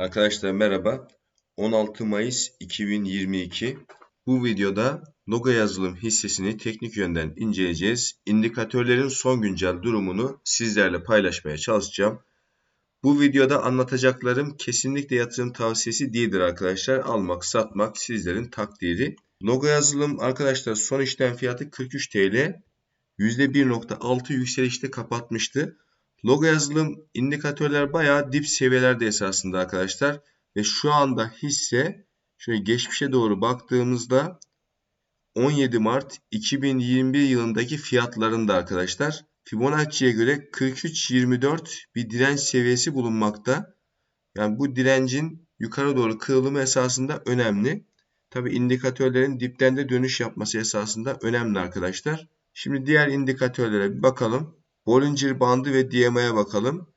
Arkadaşlar merhaba. 16 Mayıs 2022. Bu videoda Loga yazılım hissesini teknik yönden inceleyeceğiz. İndikatörlerin son güncel durumunu sizlerle paylaşmaya çalışacağım. Bu videoda anlatacaklarım kesinlikle yatırım tavsiyesi değildir arkadaşlar. Almak, satmak sizlerin takdiri. Loga yazılım arkadaşlar son işlem fiyatı 43 TL. %1.6 yükselişte kapatmıştı. Logo yazılım indikatörler bayağı dip seviyelerde esasında arkadaşlar. Ve şu anda hisse şöyle geçmişe doğru baktığımızda 17 Mart 2021 yılındaki fiyatlarında arkadaşlar. Fibonacci'ye göre 43.24 bir direnç seviyesi bulunmakta. Yani bu direncin yukarı doğru kırılımı esasında önemli. Tabi indikatörlerin dipten de dönüş yapması esasında önemli arkadaşlar. Şimdi diğer indikatörlere bir bakalım. Bollinger bandı ve DMA'ya bakalım.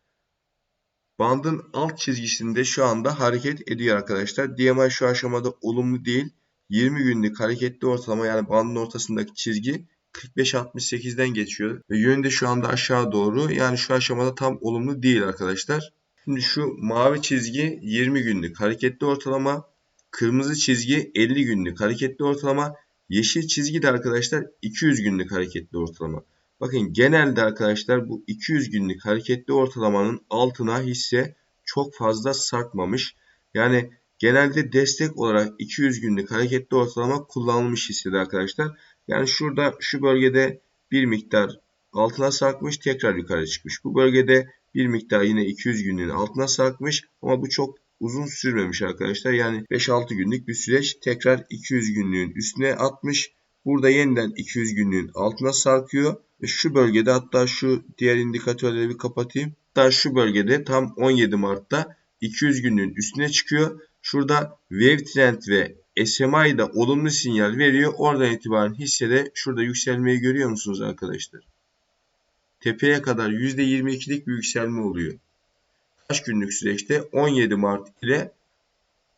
Bandın alt çizgisinde şu anda hareket ediyor arkadaşlar. DMA şu aşamada olumlu değil. 20 günlük hareketli ortalama yani bandın ortasındaki çizgi 45-68'den geçiyor. Ve yönde şu anda aşağı doğru. Yani şu aşamada tam olumlu değil arkadaşlar. Şimdi şu mavi çizgi 20 günlük hareketli ortalama. Kırmızı çizgi 50 günlük hareketli ortalama. Yeşil çizgi de arkadaşlar 200 günlük hareketli ortalama. Bakın genelde arkadaşlar bu 200 günlük hareketli ortalamanın altına hisse çok fazla sarkmamış. Yani genelde destek olarak 200 günlük hareketli ortalama kullanılmış hissede arkadaşlar. Yani şurada şu bölgede bir miktar altına sarkmış tekrar yukarı çıkmış. Bu bölgede bir miktar yine 200 günlüğün altına sarkmış ama bu çok uzun sürmemiş arkadaşlar. Yani 5-6 günlük bir süreç tekrar 200 günlüğün üstüne atmış. Burada yeniden 200 günlüğün altına sarkıyor. Ve şu bölgede hatta şu diğer indikatörleri bir kapatayım. Hatta şu bölgede tam 17 Mart'ta 200 günlüğün üstüne çıkıyor. Şurada Wave Trend ve SMI da olumlu sinyal veriyor. Oradan itibaren hissede şurada yükselmeyi görüyor musunuz arkadaşlar? Tepeye kadar %22'lik bir yükselme oluyor. Kaç günlük süreçte? 17 Mart ile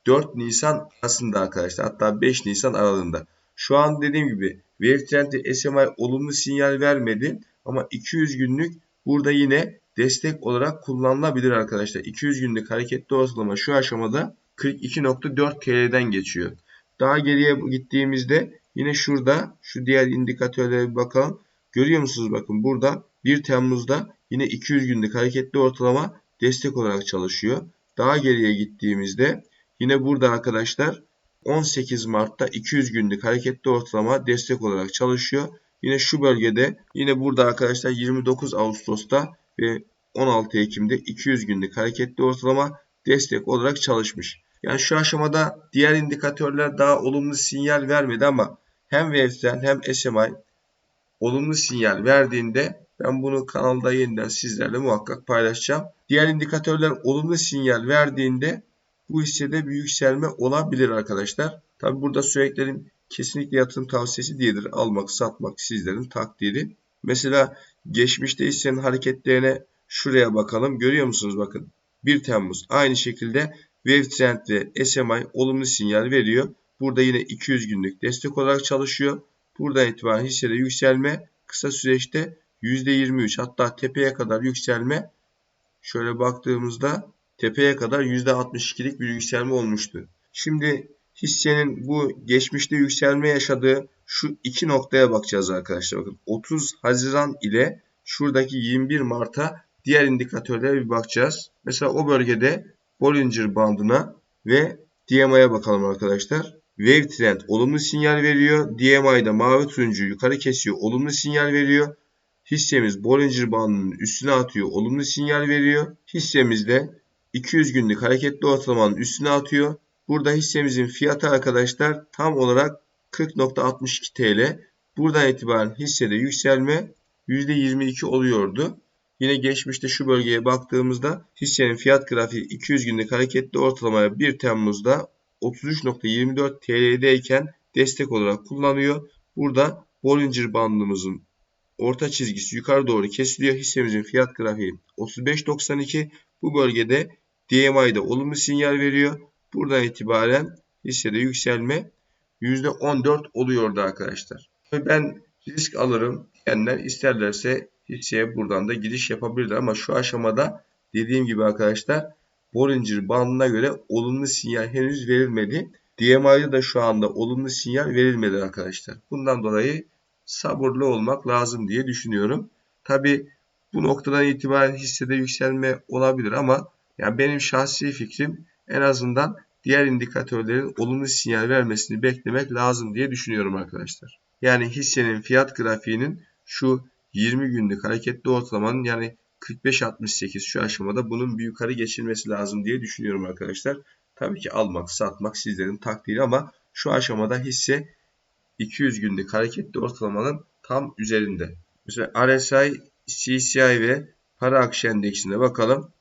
4 Nisan arasında arkadaşlar. Hatta 5 Nisan aralığında. Şu an dediğim gibi Wave Trend'de SMI olumlu sinyal vermedi. Ama 200 günlük burada yine destek olarak kullanılabilir arkadaşlar. 200 günlük hareketli ortalama şu aşamada 42.4 TL'den geçiyor. Daha geriye gittiğimizde yine şurada şu diğer indikatörlere bir bakalım. Görüyor musunuz bakın burada 1 Temmuz'da yine 200 günlük hareketli ortalama destek olarak çalışıyor. Daha geriye gittiğimizde yine burada arkadaşlar 18 Mart'ta 200 günlük hareketli ortalama destek olarak çalışıyor. Yine şu bölgede yine burada arkadaşlar 29 Ağustos'ta ve 16 Ekim'de 200 günlük hareketli ortalama destek olarak çalışmış. Yani şu aşamada diğer indikatörler daha olumlu sinyal vermedi ama hem Wave'den hem SMI olumlu sinyal verdiğinde ben bunu kanalda yeniden sizlerle muhakkak paylaşacağım. Diğer indikatörler olumlu sinyal verdiğinde bu hissede bir yükselme olabilir arkadaşlar. Tabi burada süreklerin kesinlikle yatırım tavsiyesi değildir. Almak, satmak sizlerin takdiri. Mesela geçmişte hissenin hareketlerine şuraya bakalım. Görüyor musunuz? Bakın 1 Temmuz aynı şekilde Wave Trend ve SMI olumlu sinyal veriyor. Burada yine 200 günlük destek olarak çalışıyor. Buradan itibaren hissede yükselme kısa süreçte %23 hatta tepeye kadar yükselme şöyle baktığımızda tepeye kadar %62'lik bir yükselme olmuştu. Şimdi hissenin bu geçmişte yükselme yaşadığı şu iki noktaya bakacağız arkadaşlar. Bakın 30 Haziran ile şuradaki 21 Mart'a diğer indikatörlere bir bakacağız. Mesela o bölgede Bollinger bandına ve DMA'ya bakalım arkadaşlar. Wave Trend olumlu sinyal veriyor. DMI'da mavi turuncu yukarı kesiyor. Olumlu sinyal veriyor. Hissemiz Bollinger bandının üstüne atıyor. Olumlu sinyal veriyor. Hissemizde 200 günlük hareketli ortalamanın üstüne atıyor. Burada hissemizin fiyatı arkadaşlar tam olarak 40.62 TL. Buradan itibaren hissede yükselme %22 oluyordu. Yine geçmişte şu bölgeye baktığımızda hissenin fiyat grafiği 200 günlük hareketli ortalamaya 1 Temmuz'da 33.24 TL'deyken destek olarak kullanıyor. Burada Bollinger bandımızın orta çizgisi yukarı doğru kesiliyor. Hissemizin fiyat grafiği 35.92. Bu bölgede DMI'de olumlu sinyal veriyor. Buradan itibaren hissede yükselme %14 oluyordu arkadaşlar. Ben risk alırım diyenler isterlerse hisseye buradan da giriş yapabilirler ama şu aşamada dediğim gibi arkadaşlar Bollinger bandına göre olumlu sinyal henüz verilmedi. DMI'de de şu anda olumlu sinyal verilmedi arkadaşlar. Bundan dolayı sabırlı olmak lazım diye düşünüyorum. Tabi bu noktadan itibaren hissede yükselme olabilir ama yani benim şahsi fikrim en azından diğer indikatörlerin olumlu sinyal vermesini beklemek lazım diye düşünüyorum arkadaşlar. Yani hissenin fiyat grafiğinin şu 20 günlük hareketli ortalamanın yani 45-68 şu aşamada bunun bir yukarı geçilmesi lazım diye düşünüyorum arkadaşlar. Tabii ki almak, satmak sizlerin takdiri ama şu aşamada hisse 200 günlük hareketli ortalamanın tam üzerinde. Mesela RSI, CCI ve para akışı endeksine bakalım.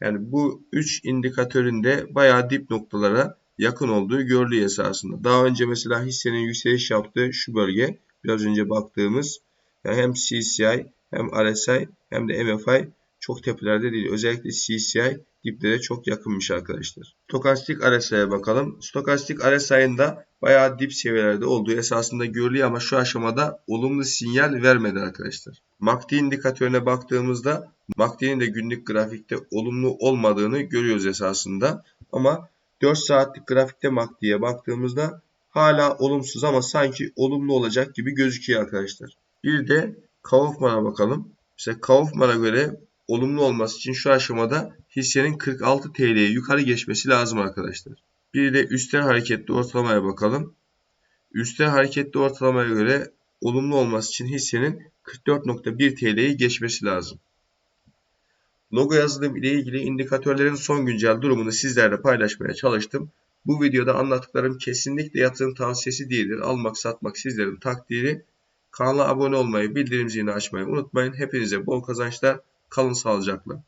Yani bu 3 indikatörün de bayağı dip noktalara yakın olduğu görülüyor esasında. Daha önce mesela hissenin yükseliş yaptığı şu bölge biraz önce baktığımız yani hem CCI hem RSI hem de MFI çok tepelerde değil. Özellikle CCI diplere çok yakınmış arkadaşlar. Stokastik RSI'ye bakalım. Stokastik RSI'nin da bayağı dip seviyelerde olduğu esasında görülüyor ama şu aşamada olumlu sinyal vermedi arkadaşlar. MACD indikatörüne baktığımızda MACD'nin de günlük grafikte olumlu olmadığını görüyoruz esasında. Ama 4 saatlik grafikte MACD'ye baktığımızda hala olumsuz ama sanki olumlu olacak gibi gözüküyor arkadaşlar. Bir de Kaufman'a bakalım. Mesela Kaufman'a göre olumlu olması için şu aşamada hissenin 46 TL'ye yukarı geçmesi lazım arkadaşlar. Bir de üstel hareketli ortalamaya bakalım. Üstel hareketli ortalamaya göre olumlu olması için hissenin 44.1 TL'yi geçmesi lazım. Logo yazılım ile ilgili indikatörlerin son güncel durumunu sizlerle paylaşmaya çalıştım. Bu videoda anlattıklarım kesinlikle yatırım tavsiyesi değildir. Almak satmak sizlerin takdiri. Kanala abone olmayı, bildirim zilini açmayı unutmayın. Hepinize bol kazançlar. Kalın sağlıcakla.